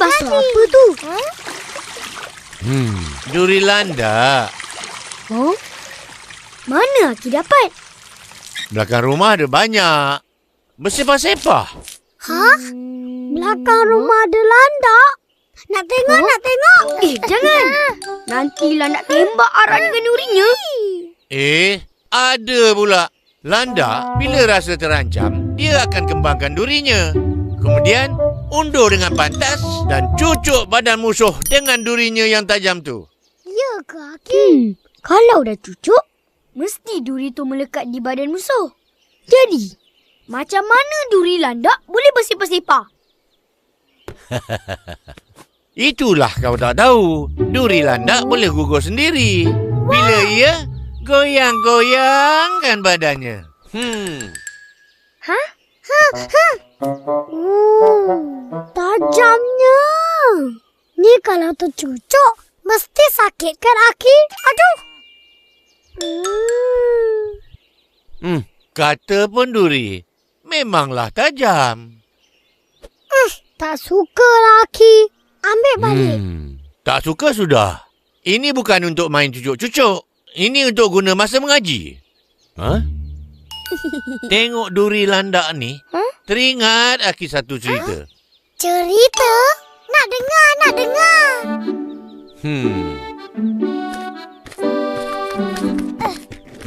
basuh apa tu? Hmm, duri landa Oh? Mana Aki dapat? Belakang rumah ada banyak Bersepah-sepah Ha? Belakang rumah ada landak? Nak tengok, nak tengok. Eh, jangan. Nantilah nak tembak arah dengan durinya. Eh, ada pula Landa bila rasa terancam Dia akan kembangkan durinya Kemudian undur dengan pantas Dan cucuk badan musuh dengan durinya yang tajam tu. Ya ke, Aki? Hmm, kalau dah cucuk, mesti duri tu melekat di badan musuh. Jadi, macam mana duri landak boleh bersepah-sepah? Itulah kau tak tahu. Duri landak boleh gugur sendiri. Bila ia goyang-goyangkan badannya. Hmm, Oh, tajamnya. Ni kalau tercucuk, mesti sakit kan, Aki? Aduh. Hmm. hmm. Kata pun duri Memanglah tajam Tak suka lah, Aki. Ambil balik. Hmm, tak suka sudah. Ini bukan untuk main cucuk-cucuk. Ini untuk guna masa mengaji. Ha? Tengok duri landak ni. Huh? Teringat Aki satu cerita. Cerita? Nak dengar, nak dengar. Hmm.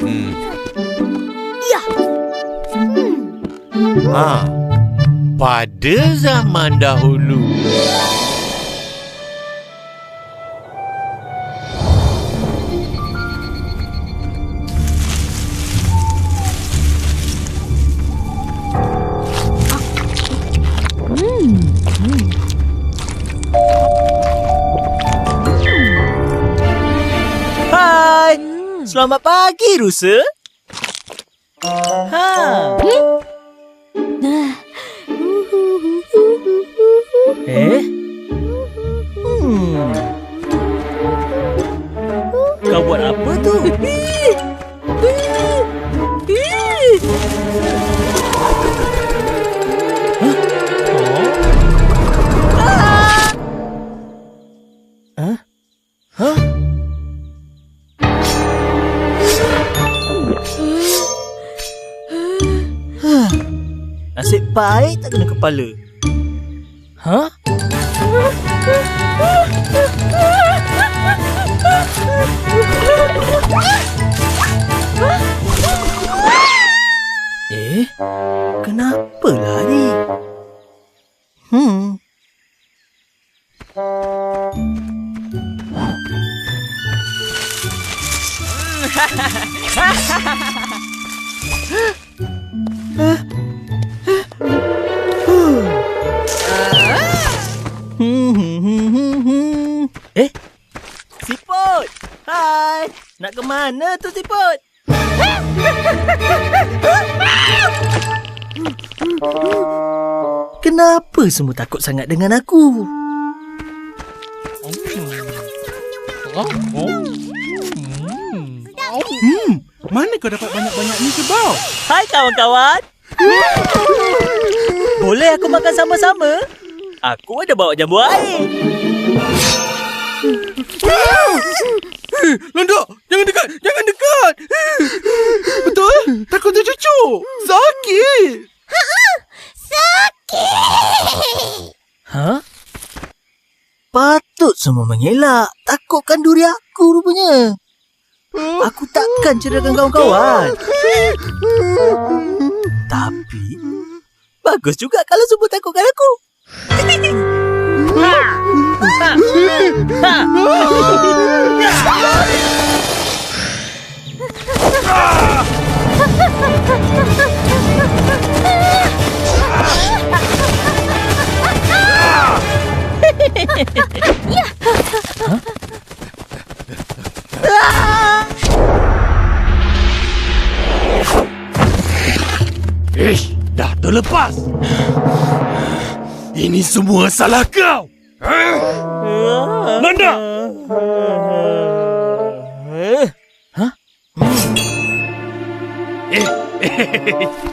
Hmm. Ya. Ha. Pada zaman dahulu. Selamat pagi, Rusa. Ha. Eh? Baik tak kena kepala. Ha? Eh, kenapa lari? Hmm. Hmm, Nak ke mana tu Siput? Kenapa semua takut sangat dengan aku? Hmm, mana kau dapat banyak-banyak ni kebau? Hai kawan-kawan! Boleh aku makan sama-sama? Aku ada bawa jambu air. Eh, Landak, jangan dekat, jangan dekat. Eh, Betul? Takut tercucuk. Sakit. Ha? Patut semua mengelak. Takutkan duri aku rupanya. Aku takkan ceritakan kawan-kawan. Tapi, bagus juga kalau semua takutkan aku. Ini semua salah kau. Nanda! Eh,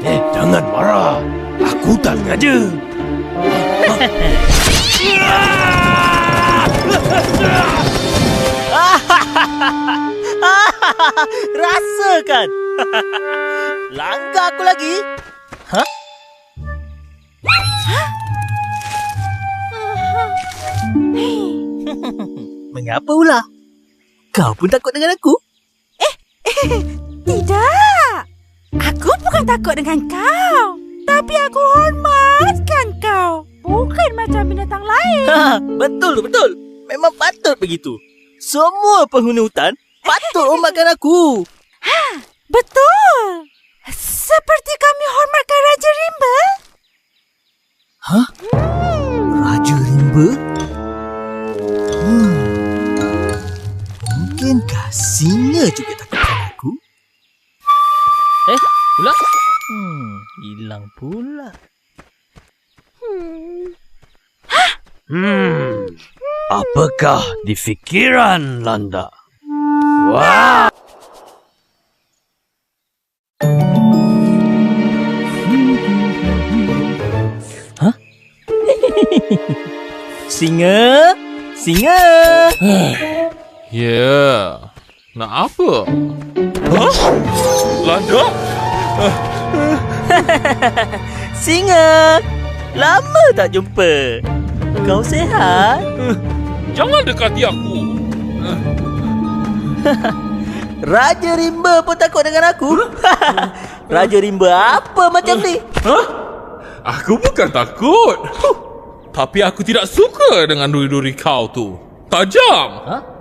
eh, jangan marah. Aku tak sengaja. Rasakan. Langgar aku lagi. Mengapa pula? Kau pun takut dengan aku? Tidak. Aku bukan takut dengan kau. Tapi aku hormatkan kau. Bukan macam binatang lain. Ha, betul betul. Memang patut begitu. Semua penghuni hutan patut hormatkan aku. Betul. Seperti kami hormatkan Raja Rimba. Hah? Raja Rimba? Singa juga takutkan aku? Eh, pula? Hmm, hilang pula. Hmm, apakah di fikiran Landa? Wah! Singa? Singa? Ya, nak apa? Hah? Landa? Singa! Lama tak jumpa. Kau sihat? Jangan dekati aku. Raja Rimba pun takut dengan aku. Raja Rimba apa macam ni? Aku bukan takut. Tapi aku tidak suka dengan duri-duri kau tu. Tajam. Hah?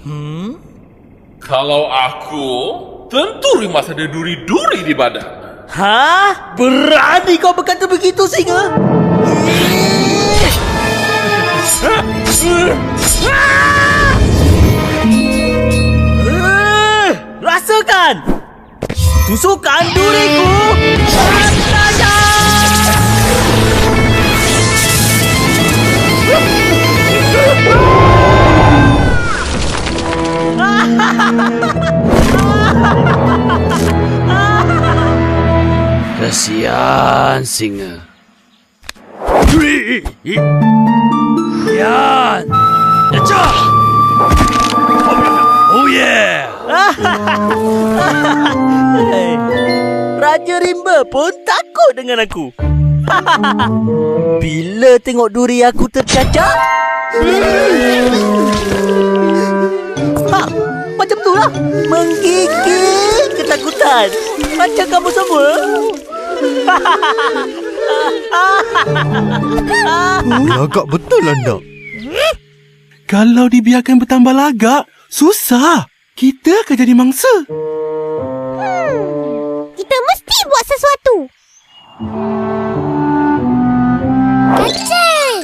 Hmm? Kalau aku, tentu rimas ada duri-duri di badan. Hah? Berani kau berkata begitu, Singa? Eh, Rasakan! Tusukan duriku! Rasakan! Kesian singa. Yan! Echa! Oh yeah! Raja Rimba pun takut dengan aku. Bila tengok duri aku tercacak, ha, macam tu lah. Menggigil ketakutan. Macam kamu semua. Lagak betul anda. Kalau dibiarkan bertambah lagak, susah. Kita akan jadi mangsa. Kita mesti buat sesuatu. Kancil!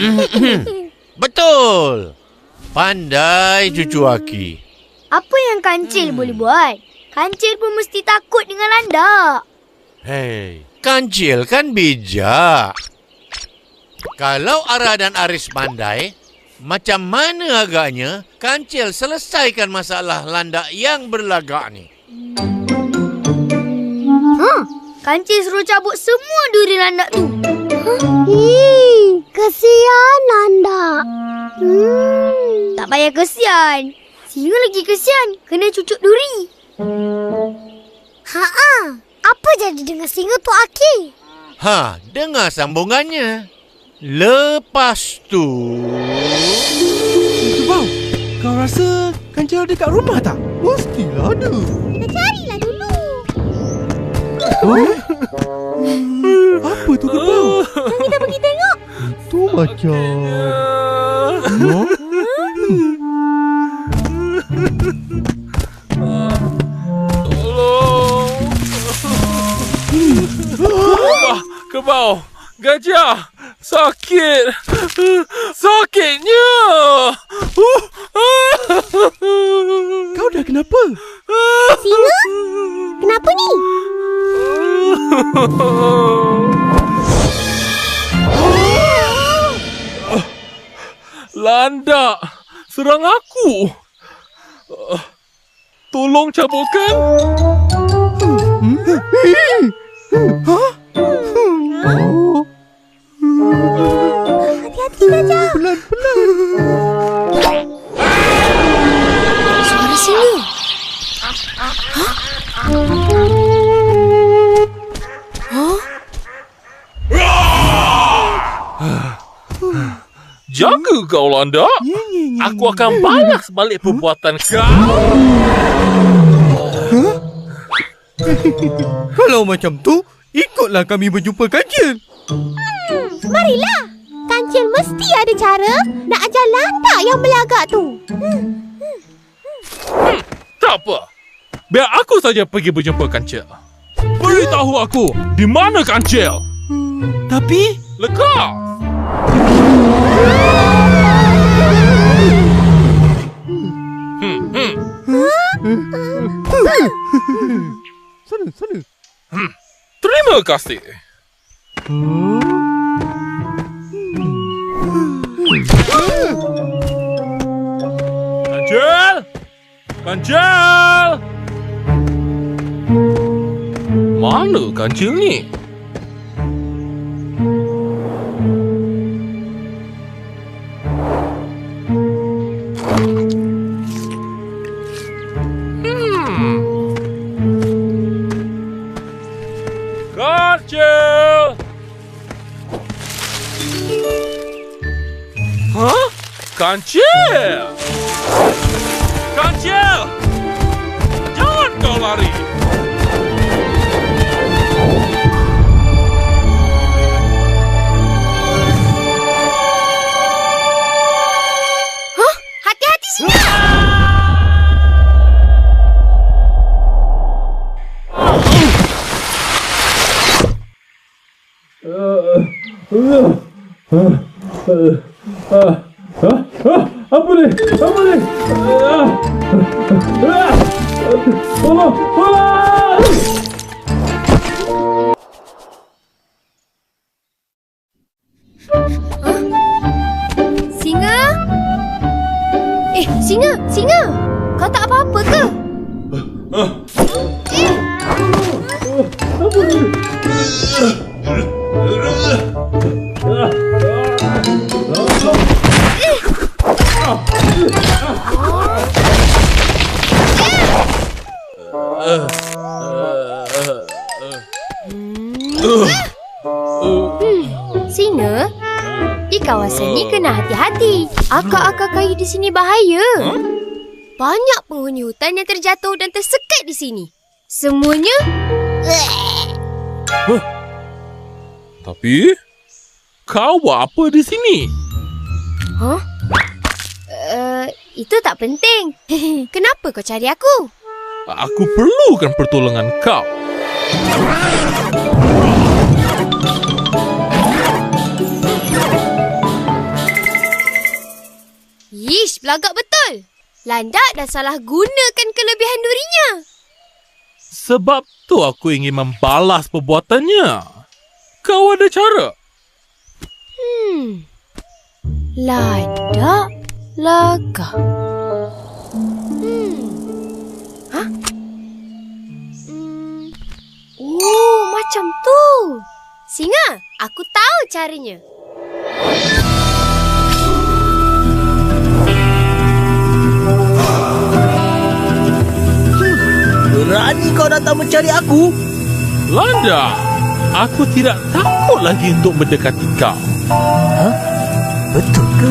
Betul. Pandai cucu Aki. Apa yang kancil boleh buat? Kancil pun mesti takut dengan landak. Hei, kancil kan bijak. Kalau Ara dan Aris pandai, macam mana agaknya kancil selesaikan masalah landak yang berlagak ni? Kancil suruh cabut semua duri landak tu. Hii, kesian anda. Hmm. Tak payah kesian. Singa lagi kesian. Kena cucuk duri. Ha-ha. Apa jadi dengan singa tu Aki? Ha, dengar sambungannya. Lepas tu... Bau, kau rasa kancil ada kat rumah tak? Mestilah ada. Kita carilah dulu. Oh? Apa tu kerbau? Kita pergi tengok. Itu macam... Huh? gajah. Sakit. Sakitnya. Kau dah kenapa? Singa? Kenapa ni? Landak. Serang aku. Tolong cabutkan. Hmm? Hmm? Hmm? Hmm? hmm. hmm. Suara sini. Jaga kau, Landa. Aku akan balas balik perbuatan kau. Kalau macam tu, ikutlah kami berjumpa kancil. Marilah. Kancil mesti ada cara nak ajar landak yang belagak tu. Tak apa. Biar aku saja pergi berjumpa kancil. Beritahu aku, di mana kancil? Tapi, Lekas. Hmm, hmm. sana, sana. Terima kasih. Kancil! Kancil! Mana kancil ni? Kancil! Kancil! Jangan kau lari! Hati-hati singa. Apa Tolong! Tolong! Singa? Di kawasan ni kena hati-hati. Akak-akak kayu di sini bahaya. Banyak penghuni hutan yang terjatuh dan tersekat di sini. Semuanya Tapi, kau buat apa di sini? Huh? Uh, itu tak penting. Kenapa kau cari aku? Aku perlukan pertolongan kau. Yish, belagak betul. Landak dah salah gunakan kelebihan durinya. Sebab tu aku ingin membalas perbuatannya. Kau ada cara? Hmm. Landak lagak. Macam tu. Singa, aku tahu caranya. Berani kau datang mencari aku? Landa, aku tidak takut lagi untuk mendekati kau. Betul ke?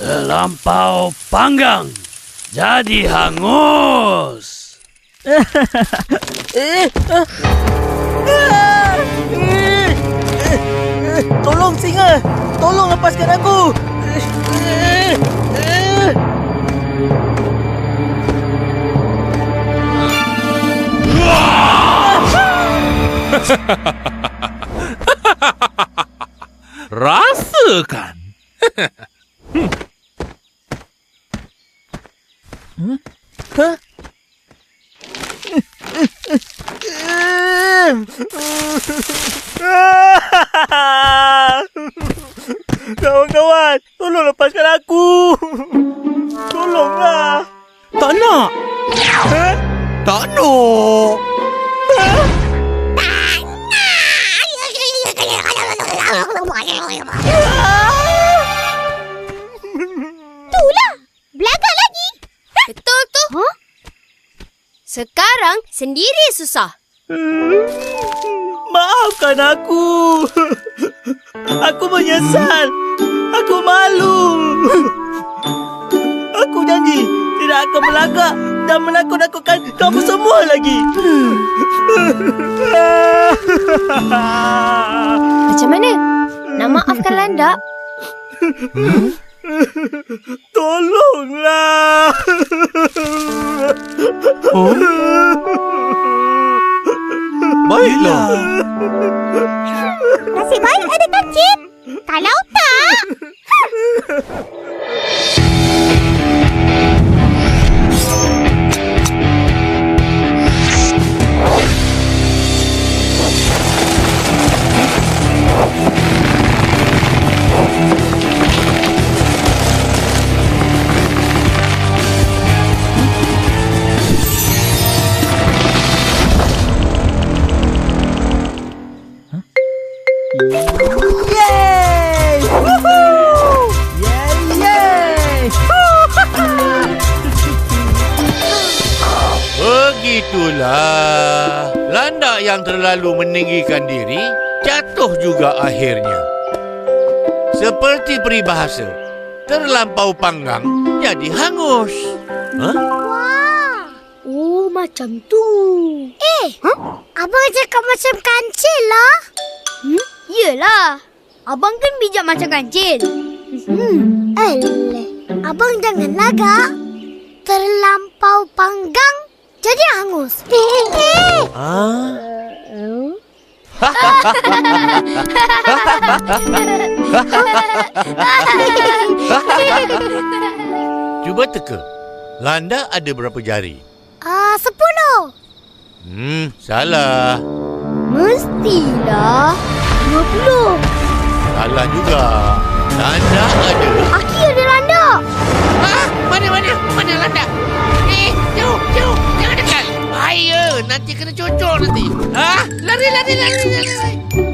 Terlampau panggang. Jadi hangus. Tolong singa Tolong lepaskan aku Eh, eh, eh. Rasakan. Hah? Kawan-kawan, tolong lepaskan aku. Tolonglah. Tak nak. Tak nak. Sendiri susah. Maafkan aku. Aku menyesal. Aku malu. Aku janji tidak akan melagak dan menakut-nakutkan kamu semua lagi. Macam mana? Nak maafkan Landa? Tolonglah. Oh? Baiklah. Nasib baik ada kancil. Kalau tak... Peribahasa, terlampau panggang jadi hangus. Hah? Oh, macam tu. Eh, huh? Abang cakap macam kancil lah. Hmm? Yelah. Abang kan bijak macam kancil. Hmm, eleh. Abang jangan lagak. Terlampau panggang, jadi hangus. Eh, Ah? Cuba teka. Landak ada berapa jari? Ah, sepuluh. Hmm, salah. Mestilah dua puluh. Salah juga. Landak ada. Aki ada landak. Ah, mana mana? Mana landak? Eh, jauh, jauh. Jangan dekat. Bahaya. Nanti kena cocok nanti. Ah, lari, lari, lari, lari. lari.